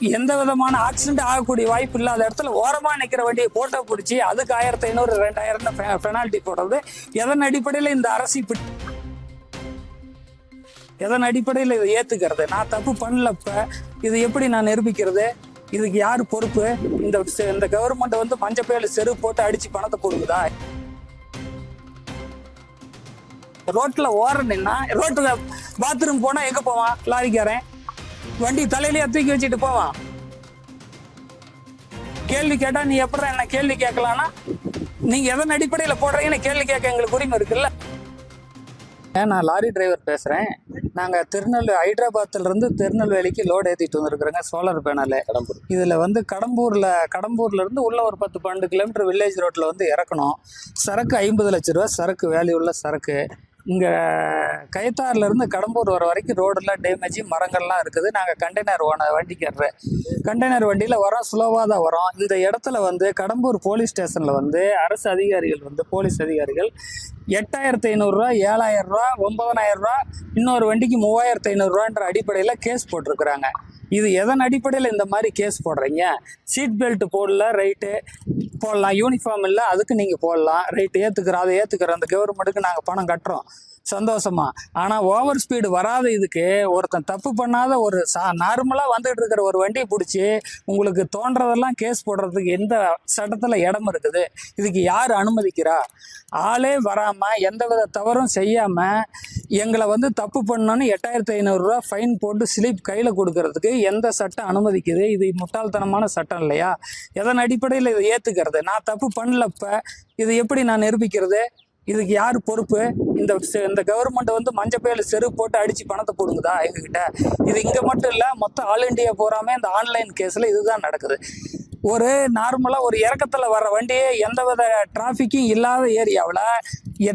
எந்த விதமான ஆக்சிடென்ட் ஆகக்கூடிய வாய்ப்பு இல்லாத இடத்துல ஓரமா நிக்கிற வண்டியை போட்டோ பிடிச்சி அதுக்கு ஆயிரத்தி ஐநூறு ரெண்டாயிரம் பெனால்ட்டி போடுறது. எதன் அடிப்படையில் இந்த அரசு இப்படி எதன் அடிப்படையில் இதை ஏத்துக்கிறது? நான் தப்பு பண்ணலப்ப இது எப்படி நான் நிரூபிக்கிறது? இதுக்கு யார் பொறுப்பு? இந்த செ- இந்த கவர்மெண்ட் வந்து மஞ்சப்பேல செருப்பு போட்டு அடிச்சு பணத்தை கொடுக்குதா? ரோட்ல ஓர நின்னா ரோட்டில் பாத்ரூம் போனா எங்க போவான்? லாரிக்காரன். வண்டி தலையிலேயே தூக்கி வச்சுட்டு போவான் கேள்வி கேட்டா நீ எப்படி என்ன கேள்வி கேட்கலாம்னா நீங்க எதன் அடிப்படையில போடுறீங்கன்னு கேள்வி கேட்க எங்களுக்கு உரிமை இருக்குல்ல? நான் லாரி டிரைவர் பேசுறேன். நாங்க திருநெல்வேலி ஹைதராபாத்ல இருந்து திருநெல்வேலிக்கு லோடு ஏத்திட்டு வந்திருக்கிறோங்க சோலார் பேனல் கடம்பூர். இதுல வந்து கடம்பூர்ல கடம்பூர்ல இருந்து உள்ள ஒரு பத்து பன்னெண்டு கிலோமீட்டர் வில்லேஜ் ரோட்ல வந்து இறக்கணும். சரக்கு ஐம்பது லட்ச ரூபா சரக்கு வேல்யூ உள்ள சரக்கு. இங்கே கயத்தாறுலேருந்து கடம்பூர் வர வரைக்கும் ரோடெல்லாம் டேமேஜ் மரங்கள்லாம் இருக்குது. நாங்கள் கண்டெய்னர் ஓன வண்டிக்கு கண்டெய்னர் வண்டியில் வரோம் ஸ்லோவாக தான் வரோம். இந்த இடத்துல வந்து கடம்பூர் போலீஸ் ஸ்டேஷனில் வந்து அரசு அதிகாரிகள் வந்து போலீஸ் அதிகாரிகள் எட்டாயிரத்தி ஐநூறுரூவா ஏழாயிரம் ரூபா ஒன்பதனாயிரம் ரூபா இன்னொரு வண்டிக்கு மூவாயிரத்தி ஐநூறுரூவான்ற அடிப்படையில் கேஸ் போட்டிருக்கிறாங்க. இது எதன் அடிப்படையில் இந்த மாதிரி கேஸ் போடுறீங்க? சீட் பெல்ட் போடல ரைட்டு போடலாம். யூனிஃபார்ம் இல்லை அதுக்கு நீங்கள் போடலாம். ரைட்டு ஏற்றுக்கிறோம் அதை ஏற்றுக்கிறோம் அந்த கவர்மெண்ட்டுக்கு நாங்கள் பணம் கட்டுறோம். சந்தோஷமா. ஆனால் ஓவர் ஸ்பீடு வராத இதுக்கு ஒருத்தன் தப்பு பண்ணாத ஒரு சா நார்மலாக வந்துட்டு இருக்கிற ஒரு வண்டியை பிடிச்சி உங்களுக்கு தோன்றதெல்லாம் கேஸ் போடுறதுக்கு எந்த சட்டத்தில் இடம் இருக்குது? இதுக்கு யார் அனுமதிக்கிறா? ஆளே வராமல் எந்த வித தவறும் செய்யாமல் எங்களை வந்து தப்பு பண்ணோன்னு எட்டாயிரத்தி ஐநூறுரூவா ஃபைன் போட்டு ஸ்லிப் கையில் கொடுக்கறதுக்கு எந்த சட்டம் அனுமதிக்குது? இது முட்டாள்தனமான சட்டம் இல்லையா? எதன் அடிப்படையில் இதை ஏற்றுக்கிறது நான் தப்பு பண்ணலப்ப இது எப்படி நான் நிரூபிக்கிறது? இதுக்கு யார் பொறுப்பு? இந்த இந்த கவர்மெண்ட் வந்து மஞ்சப்பையில செருப்பு போட்டு அடிச்சு பணத்தை போடுங்குதா எங்ககிட்ட? இது இங்க மட்டும் இல்ல மொத்தம் ஆல் இண்டியா போறாம இந்த ஆன்லைன் கேஸ்ல இதுதான் நடக்குது. ஒரு நார்மலாக ஒரு இறக்கத்தில் வர வண்டி எந்த வித டிராஃபிக்கும் இல்லாத ஏரியாவில்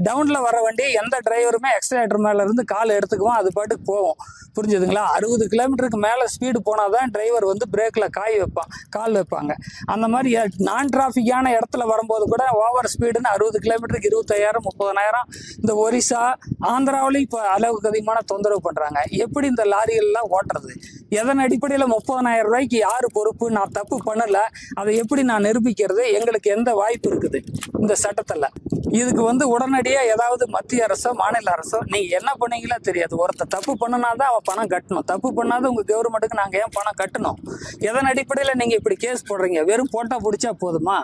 டவுனில் வர வண்டி எந்த டிரைவருமே எக்ஸலேட்டர் மேலேருந்து கால் எடுத்துக்குவோம் அது பாட்டுக்கு போவோம் புரிஞ்சுதுங்களா? அறுபது கிலோமீட்டருக்கு மேலே ஸ்பீடு போனால் தான் டிரைவர் வந்து பிரேக்கில் காய் வைப்பான் கால் வைப்பாங்க. அந்த மாதிரி நான் டிராஃபிக்கான இடத்துல வரும்போது கூட ஓவர் ஸ்பீடுன்னு அறுபது கிலோமீட்டருக்கு இருபத்தாயிரம் முப்பதனாயிரம் இந்த ஒரிசா ஆந்திராவிலையும் இப்போ அளவுக்கு அதிகமான தொந்தரவு பண்ணுறாங்க எப்படி இந்த லாரிகள்லாம் ஓட்டுறது? எதன் அடிப்படையில் முப்பதனாயிரம் ரூபாய்க்கு யார் பொறுப்பு? நான் தப்பு பண்ணலை. அதை எப்படி நான் நிரூபிக்கிறது? எங்களுக்கு எந்த வாய்ப்பு இருக்குது? இந்த சட்டத்தில். இதுக்கு வந்து உடனடியாக ஏதாவது மத்திய அரசோ மாநில அரசோ நீங்கள் என்ன பண்ணீங்களோ தெரியாது. ஒருத்தர் தப்பு பண்ணுனா தான் அவன் பணம் கட்டணும். தப்பு பண்ணாத உங்கள் கவர்மெண்ட்டுக்கு நாங்கள் ஏன் பணம் கட்டணும்? எதன் அடிப்படையில் நீங்கள் இப்படி கேஸ் போடுறீங்க? வெறும் போட்டால் பிடிச்சா போதுமா?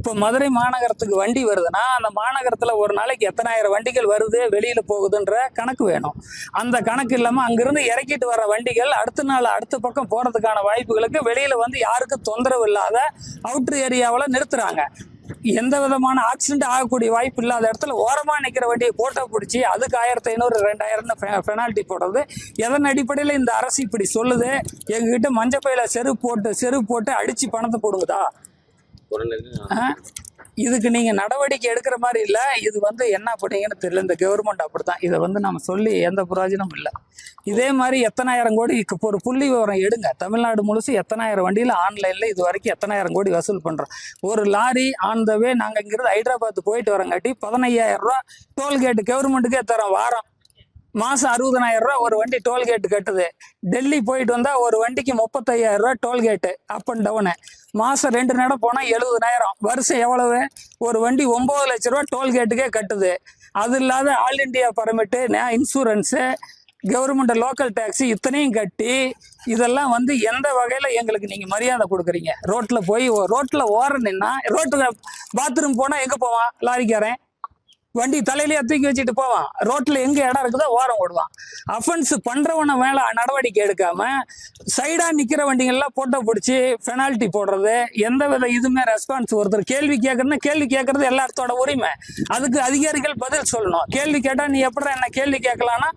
இப்போ மதுரை மாநகரத்துக்கு வண்டி வருதுன்னா அந்த மாநகரத்தில் ஒரு நாளைக்கு எத்தனாயிரம் வண்டிகள் வருது? வெளியில் போகுதுன்ற கணக்கு வேணும். அந்த கணக்கு இல்லாமல் அங்கிருந்து இறக்கிட்டு வர வண்டிகள் அடுத்த நாள் அடுத்த பக்கம் போகிறதுக்கான வாய்ப்புகளுக்கு வெளியில் வந்து யாருக்கும் தொந்தரவு இல்லாத அவுட்ரு ஏரியாவில் நிறுத்துறாங்க. எந்த விதமான ஆக்சிடென்ட் ஆகக்கூடிய வாய்ப்பு இல்லாத இடத்துல ஓரமா நிக்கிற வண்டியை போட்டோ பிடிச்சி அதுக்கு ஆயிரத்தி ஐநூறு ரெண்டாயிரம் பெனால்ட்டி போடுறது. எதன் அடிப்படையில் இந்த அரசு இப்படி சொல்லுது? எங்ககிட்ட மஞ்சப்பையில செருப்பு போட்டு செருப்பு போட்டு அடிச்சு பணத்தை ஆ? இதுக்கு நீங்க நடவடிக்கை எடுக்கிற மாதிரி இல்ல. இது வந்து என்ன பண்ணீங்கன்னு தெரியல. இந்த கவர்மெண்ட் அப்படித்தான். இதை வந்து நம்ம சொல்லி எந்த பிரயோஜனமும் இல்லை. இதே மாதிரி எத்தனாயிரம் கோடி இப்போ ஒரு புள்ளி விவரம் எடுங்க. தமிழ்நாடு முழுசு எத்தனாயிரம் வண்டியில் ஆன்லைன்ல இது வரைக்கும் எத்தனாயிரம் கோடி வசூல் பண்றோம். ஒரு லாரி ஆன் த வே நாங்கள் இங்கிருந்து ஹைதராபாத் போயிட்டு வரங்காட்டி பதினையாயிரம் ரூபா டோல்கேட் கவர்மெண்ட்டுக்கே தரோம் வாரம். மாசம் அறுபதனாயிரம் ரூபா ஒரு வண்டி டோல்கேட் கட்டுது. டெல்லி போயிட்டு வந்தா ஒரு வண்டிக்கு முப்பத்தையாயிரம் ரூபா டோல்கேட்டு அப் அண்ட் டவுனு மாசம் ரெண்டு நடம் போனா எழுபதனாயிரம். வருஷம் எவ்வளவு? ஒரு வண்டி ஒன்பது லட்ச ரூபா டோல்கேட்டுக்கே கட்டுது. அது இல்லாத all India permit insurance government local taxi இத்தனையும் கட்டி இதெல்லாம் வந்து எந்த வகையில் எங்களுக்கு நீங்கள் மரியாதை கொடுக்குறீங்க? ரோட்டில் போய் ரோட்டில் ஓர நின்னா ரோட்டில் பாத்ரூம் போனால் எங்கே போவான்? லாரிக்காரன். வண்டி தலையிலேயே தூக்கி வச்சுட்டு போவான். ரோட்ல எங்க இடம் இருக்குதோ ஓரம் ஓடுவான் அஃபென்ஸ் பண்றவன மேல நடவடிக்கை எடுக்காம சைடா நிக்கிற வண்டிங்கள்லாம் போட்டோ பிடிச்சி பெனால்ட்டி போடுறது எந்த வித இதுமே ரெஸ்பான்ஸ் ஒருத்தர் கேள்வி கேட்குறதுன்னா கேள்வி கேட்கறது எல்லாத்தோட உரிமை. அதுக்கு அதிகாரிகள் பதில் சொல்லணும். கேள்வி கேட்டா நீ எப்படி என்ன கேள்வி கேட்கலாம்னா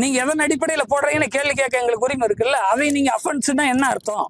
நீங்க எதன் அடிப்படையில் போடுறீங்கன்னு கேள்வி கேட்க எங்களுக்கு உரிமை இருக்குல்ல? அதை நீங்க அஃபென்ஸ்னா என்ன அர்த்தம்?